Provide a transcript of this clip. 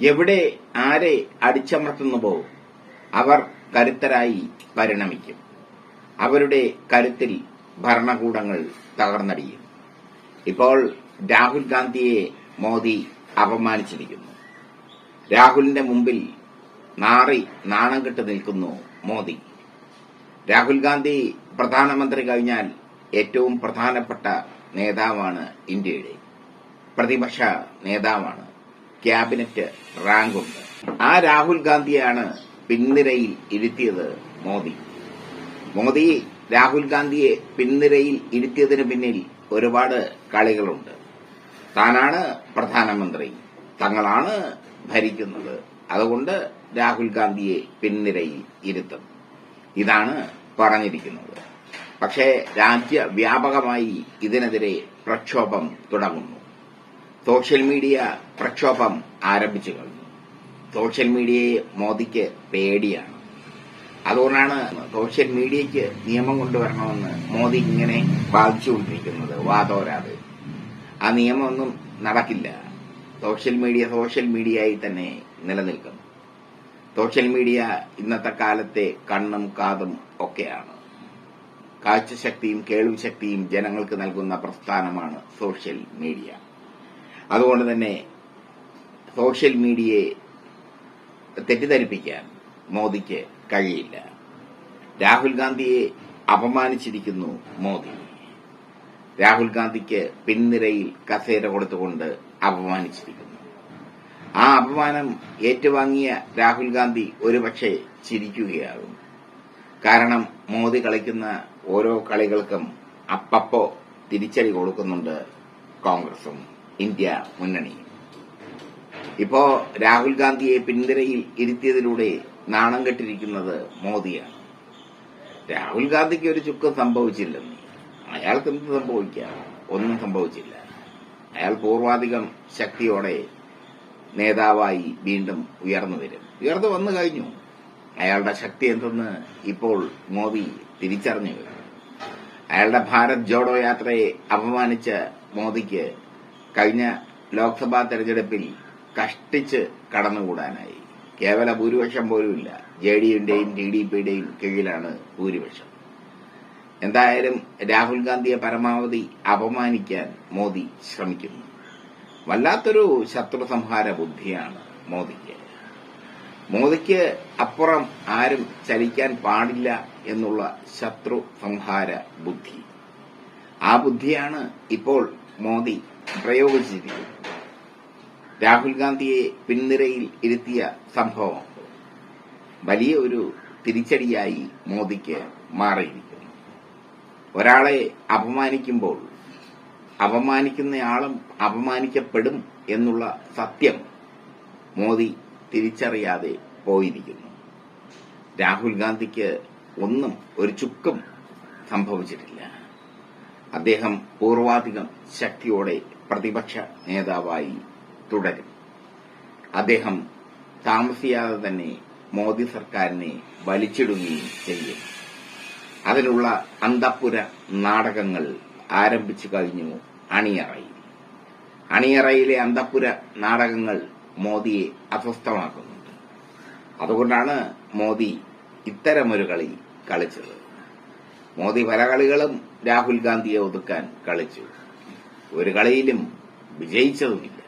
എവിടെ ആരെ അടിച്ചമർത്തുന്നുവോ അവർ കരുത്തരായി പരിണമിക്കും. അവരുടെ കരുത്തിൽ ഭരണകൂടങ്ങൾ തകർന്നടിയും. ഇപ്പോൾ രാഹുൽ ഗാന്ധിയെ മോദി അപമാനിച്ചിരിക്കുന്നു. രാഹുലിന്റെ മുമ്പിൽ നാറി നാണം കെട്ട് നിൽക്കുന്നു മോദി. രാഹുൽ ഗാന്ധി പ്രധാനമന്ത്രി കഴിഞ്ഞാൽ ഏറ്റവും പ്രധാനപ്പെട്ട നേതാവാണ് ഇന്ത്യയുടെ. പ്രതിപക്ഷ നേതാവാണ് ക്യാബിനറ്റ് റാങ്കുണ്ട്. ആ രാഹുൽ ഗാന്ധിയാണ് പിൻനിരയിൽ ഇരുത്തിയത് മോദി. മോദി രാഹുൽ ഗാന്ധിയെ പിൻനിരയിൽ ഇരുത്തിയതിന് പിന്നിൽ ഒരുപാട് കളികളുണ്ട്. താനാണ് പ്രധാനമന്ത്രി. തങ്ങളാണ് ഭരിക്കുന്നത്. അതുകൊണ്ട് രാഹുൽ ഗാന്ധിയെ പിൻനിരയിൽ ഇരുത്തും. ഇതാണ് പറഞ്ഞിരിക്കുന്നത്. പക്ഷേ രാജ്യവ്യാപകമായി ഇതിനെതിരെ പ്രക്ഷോഭം തുടങ്ങുന്നു. സോഷ്യൽ മീഡിയ പ്രക്ഷോഭം ആരംഭിച്ചു കഴിഞ്ഞു. സോഷ്യൽ മീഡിയയെ മോദിക്ക് പേടിയാണ്. അതുകൊണ്ടാണ് സോഷ്യൽ മീഡിയയ്ക്ക് നിയമം കൊണ്ടുവരണമെന്ന് മോദി ഇങ്ങനെ വാദിച്ചുകൊണ്ടിരിക്കുന്നത് വാതോരാതെ. ആ നിയമമൊന്നും നടക്കില്ല. സോഷ്യൽ മീഡിയ സോഷ്യൽ മീഡിയയായി തന്നെ നിലനിൽക്കും സോഷ്യൽ മീഡിയ ഇന്നത്തെ കാലത്തെ കണ്ണും കാതും ഒക്കെയാണ്. കാഴ്ചശക്തിയും കേൾവിശക്തിയും ജനങ്ങൾക്ക് നൽകുന്ന പ്രസ്ഥാനമാണ് സോഷ്യൽ മീഡിയ. അതുകൊണ്ട് തന്നെ സോഷ്യൽ മീഡിയയെ തെറ്റിദ്ധരിപ്പിക്കാൻ മോദിക്ക് കഴിയില്ല. രാഹുൽ ഗാന്ധിയെ അപമാനിച്ചിരിക്കുന്നു മോദി. രാഹുൽ ഗാന്ധിക്ക് പിൻനിരയിൽ കസേര കൊടുത്തുകൊണ്ട് അപമാനിച്ചിരിക്കുന്നു. ആ അപമാനം ഏറ്റുവാങ്ങിയ രാഹുൽ ഗാന്ധി ഒരുപക്ഷെ ചിരിക്കുകയാകും. കാരണം മോദി കളിക്കുന്ന ഓരോ കളികൾക്കും അപ്പപ്പോ തിരിച്ചടി കൊടുക്കുന്നുണ്ട് കോൺഗ്രസും. ഇന്ത്യ മുന്നണി. ഇപ്പോ രാഹുൽ ഗാന്ധിയെ പിന്തിരയിൽ ഇരുത്തിയതിലൂടെ നാണം കെട്ടിരിക്കുന്നത് മോദിയാണ്. രാഹുൽ ഗാന്ധിക്ക് ഒരു ചുക്കും സംഭവിച്ചില്ലെന്ന്. അയാൾക്ക് എന്ത് സംഭവിക്കാം? ഒന്നും സംഭവിച്ചില്ല. അയാൾ പൂർവാധികം ശക്തിയോടെ നേതാവായി വീണ്ടും ഉയർന്നു വരും. ഉയർന്നു വന്നു കഴിഞ്ഞു. അയാളുടെ ശക്തി എന്തെന്ന് ഇപ്പോൾ മോദി തിരിച്ചറിഞ്ഞു. അയാളുടെ ഭാരത് ജോഡോ യാത്രയെ അപമാനിച്ച മോദിക്ക് കഴിഞ്ഞ ലോക്സഭാ തെരഞ്ഞെടുപ്പിൽ കഷ്ടിച്ച് കടന്നുകൂടാനായി. കേവല ഭൂരിപക്ഷം പോലുമില്ല ജെ ഡിയുടെയും ടി ഡി പിയുടെയും കീഴിലാണ് ഭൂരിപക്ഷം. എന്തായാലും രാഹുൽ ഗാന്ധിയെ പരമാവധി അപമാനിക്കാൻ മോദി ശ്രമിക്കുന്നു. വല്ലാത്തൊരു ശത്രു സംഹാര ബുദ്ധിയാണ് മോദിക്ക്. മോദിക്ക് അപ്പുറം ആരും ചലിക്കാൻ പാടില്ല എന്നുള്ള ശത്രു സംഹാര ബുദ്ധി. ആ ബുദ്ധിയാണ് ഇപ്പോൾ മോദി പ്രയോഗിച്ചിരിക്കുന്നത് രാഹുൽ ഗാന്ധിയെ പിൻനിരയിൽ ഇരുത്തിയ സംഭവം വലിയ ഒരു തിരിച്ചടിയായി മോദിക്ക് മാറിയിരിക്കുന്നു. ഒരാളെ അപമാനിക്കുമ്പോൾ അപമാനിക്കുന്നയാളും അപമാനിക്കപ്പെടും എന്നുള്ള സത്യം മോദി തിരിച്ചറിയാതെ പോയിരിക്കുന്നു. രാഹുൽ ഗാന്ധിക്ക് ഒന്നും ഒരു ചുക്കും സംഭവിച്ചിട്ടില്ല. അദ്ദേഹം പൂർവാധികം ശക്തിയോടെ പ്രതിപക്ഷ നേതാവായി തുടരും. അദ്ദേഹം താമസിയാതെ തന്നെ മോദി സർക്കാരിനെ വലിച്ചിടുകയും ചെയ്യും. അതിനുള്ള അന്തപ്പുര നാടകങ്ങൾ ആരംഭിച്ചു കഴിഞ്ഞു അണിയറയിൽ. അണിയറയിലെ അന്തപ്പുര നാടകങ്ങൾ മോദിയെ അസ്വസ്ഥമാക്കുന്നുണ്ട്. അതുകൊണ്ടാണ് മോദി ഇത്തരമൊരു കളി കളിച്ചത്. മോദി പല കളികളും രാഹുൽ ഗാന്ധിയെ ഒതുക്കാൻ കളിച്ചു. ഒരു കളിയിലും വിജയിച്ചതുമില്ല.